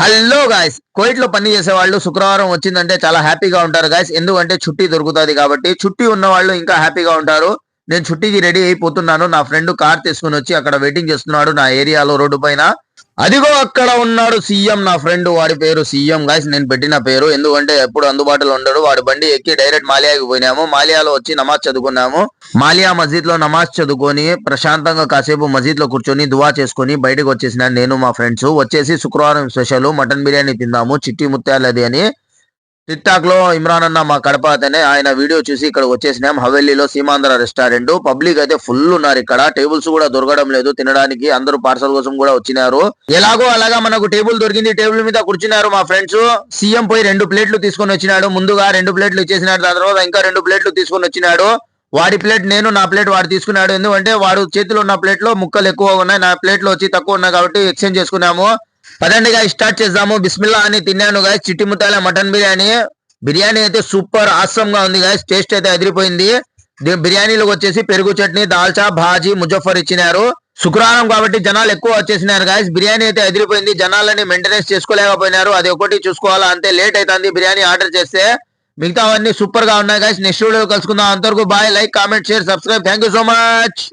Hello guys కోయిట్లో పని చేసే వాళ్ళు శుక్రవారం వచ్చిందంటే చాలా హ్యాపీగా ఉంటారు గాయస్ ఎందుకంటే చుట్టి దొరుకుతుంది కాబట్టి చుట్టి ఉన్న వాళ్ళు ఇంకా హ్యాపీగా ఉంటారు. నేను చుట్టికి రెడీ అయిపోతున్నాను. నా ఫ్రెండ్ కార్ తీసుకుని వచ్చి అక్కడ వెయిటింగ్ చేస్తున్నాడు నా ఏరియాలో రోడ్డు పైన. అదిగో అక్కడ ఉన్నాడు సీఎం నా ఫ్రెండ్ వాడి పేరు సీఎం. గాయస్ నేను పెట్టిన పేరు. ఎందుకంటే ఎప్పుడు అందుబాటులో ఉండడు. వాడి బండి ఎక్కి డైరెక్ట్ మాలియాకి పోయినాము. మాలియాలో వచ్చి నమాజ్ చదువుకున్నాము. మాలియా మస్జిద్లో నమాజ్ చదువుకొని ప్రశాంతంగా కాసేపు మస్జిద్లో కూర్చొని దువా చేసుకొని బయటకు వచ్చేసిన నేను మా ఫ్రెండ్స్. వచ్చేసి శుక్రవారం స్పెషల్. మటన్ బిర్యానీ తిందాము చిట్టి ముత్యాలది అని టిక్ టాక్లో ఇమ్రాన్ అన్న మా కడప అతనే ఆయన వీడియో చూసి ఇక్కడ వచ్చేసినాం. హవెల్లీలో సీమాంధ్ర రెస్టారెంట్. పబ్లిక్ అయితే ఫుల్ ఉన్నారు ఇక్కడ. టేబుల్స్ కూడా దొరకడం లేదు తినడానికి. అందరూ పార్సల్ కోసం కూడా వచ్చినారు. ఎలాగో అలాగా మనకు టేబుల్ దొరికింది. టేబుల్ మీద కూర్చున్నారు మా ఫ్రెండ్స్. సీఎం పోయి రెండు ప్లేట్లు తీసుకొని వచ్చినాడు. ముందుగా రెండు ప్లేట్లు ఇచ్చేసినాడు. దాని తర్వాత ఇంకా రెండు ప్లేట్లు తీసుకొని వచ్చినాడు. వాడి ప్లేట్ నేను నా ప్లేట్ వాడు తీసుకున్నాడు. ఎందుకంటే వాడు చేతిలో ఉన్న ప్లేట్లో ముక్కలు ఎక్కువ ఉన్నాయి. నా ప్లేట్లో వచ్చి తక్కువ ఉన్నాయి కాబట్టి ఎక్స్చేంజ్ చేసుకున్నాము. పదండి గా స్టార్ట్ చేద్దాము. బిస్మిల్లా అని తిన్నాను గాయస్ చిట్టి ముత్తాల మటన్ బిర్యానీ. బిర్యానీ అయితే సూపర్ ఆసమ్గా ఉంది గాయస్ టేస్ట్ అయితే అదిరిపోయింది. దీ- వచ్చేసి పెరుగు చట్నీ దాల్చా భాజీ ముజఫర్ ఇచ్చినారు. శుక్రవారం కాబట్టి జనాలు ఎక్కువ వచ్చేసినారు గాయస్ బిర్యానీ అయితే అదిరిపోయింది జనాలని మెయింటెనెన్స్ చేసుకోలేకపోయినారు. అది ఒకటి చూసుకోవాలా అంతే లేట్ అవుతుంది బిర్యానీ ఆర్డర్ చేస్తే. మిగతావన్నీ సూపర్గా ఉన్నాయి గాయస్ నెక్స్ట్ వీడియో కలుసుకుందాం. అంతవరకు bye like comment share subscribe thank you so much